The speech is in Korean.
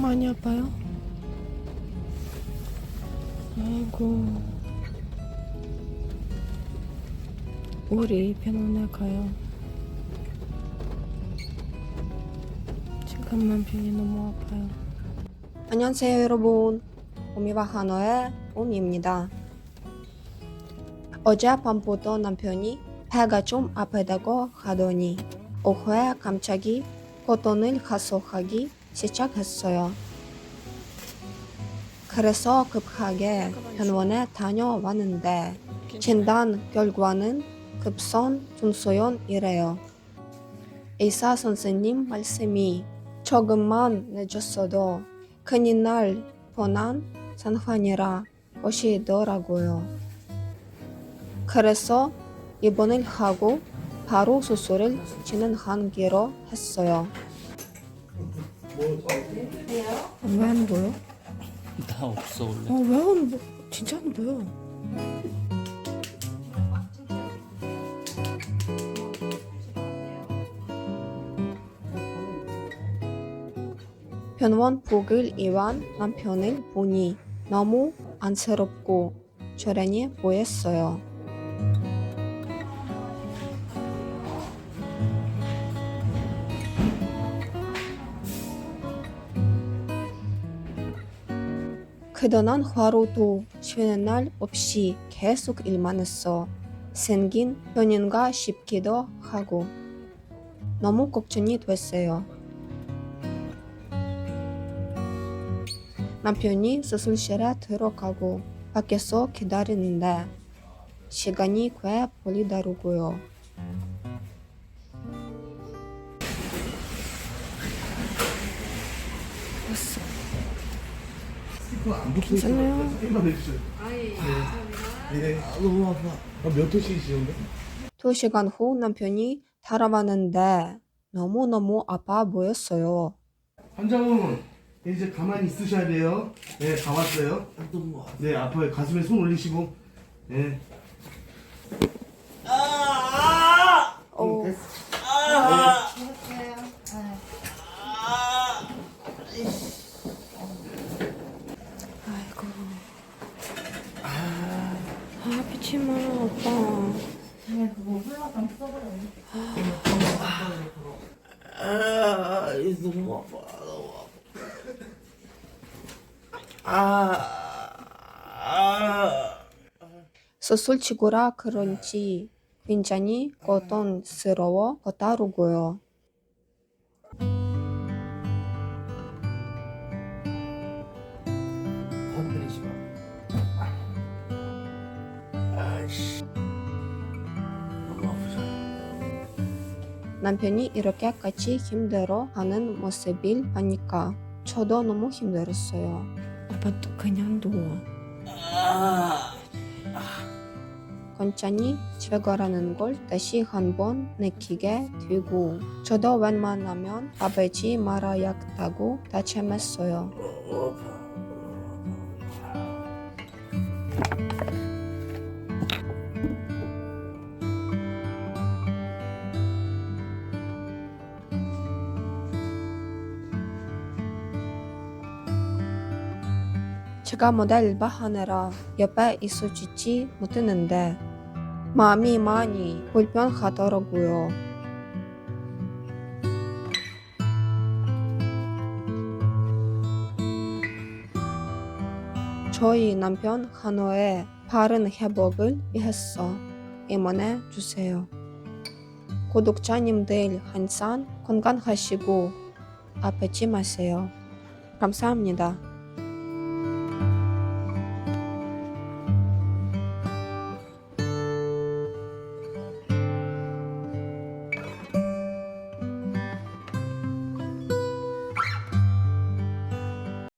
많이 아파요? 아이고. 우리 병원에 가요. 지금 남편이 너무 아파요. 안녕하세요 여러분 오미와 한어의 오미입니다 어젯밤부터 남편이 배가 좀 아프다고 하더니 오후에 갑자기 고통을 가속하기 시작했어요 그래서 급하게 병원에 다녀왔는데 진단 결과는 급성 중소염이래요 의사 선생님 말씀이 조금만 늦었어도 큰일 날 뻔한 상황이라 하시더라고요. 그래서 입원을 하고 바로 수술을 진행하기로 했어요. 왜안 보여? 나 없어 원래. 어, 왜안 보여? 진짜 안 보여. 병원 복을 이완 남편을 보니 너무 안쓰럽고 저란해 보였어요. 그동안 하루도 쉬는 날 없이 계속 일만 했어. 생긴 변인가 싶기도 하고 너무 걱정이 됐어요. 남편이 수술실에 들어가고 밖에서 기다리는데 시간이 꽤 걸리더라고요. 괜찮아요? 내주세요. 네. 아, 너무 아파. 아, 몇 호씩이시는데? 두 시간 후 남편이 달아왔는데 너무너무 아파 보였어요. 환자분 이제 가만히 있으셔야 돼요. 네, 다 왔어요. 네, 아파요. 가슴에 손 올리시고. 네. 어, 아이고. 아, 아프지 마, 오빠. 아, 이거 너무 아파. 너무 아파. 아, 아. 수술치고라 그런지 굉장히 고통스러워 하더라고요. 남편이 이렇게까지 힘들어하는 모습을 보니까 저도 너무 힘들었어요. 오빠 또 그냥 누워. 건짠이 제거라는 걸 다시 한 번 느끼게 되고 저도 웬만하면 아버지 말아야겠다고 다짐했어요. 제가 모델 바하느라 옆에 있어주지 못했는데 마음이 많이 불편하더라고요. 저희 남편 한호의 바른 회복을 위해서 응원해 주세요. 구독자님들 항상 건강하시고 아프지 마세요. 감사합니다.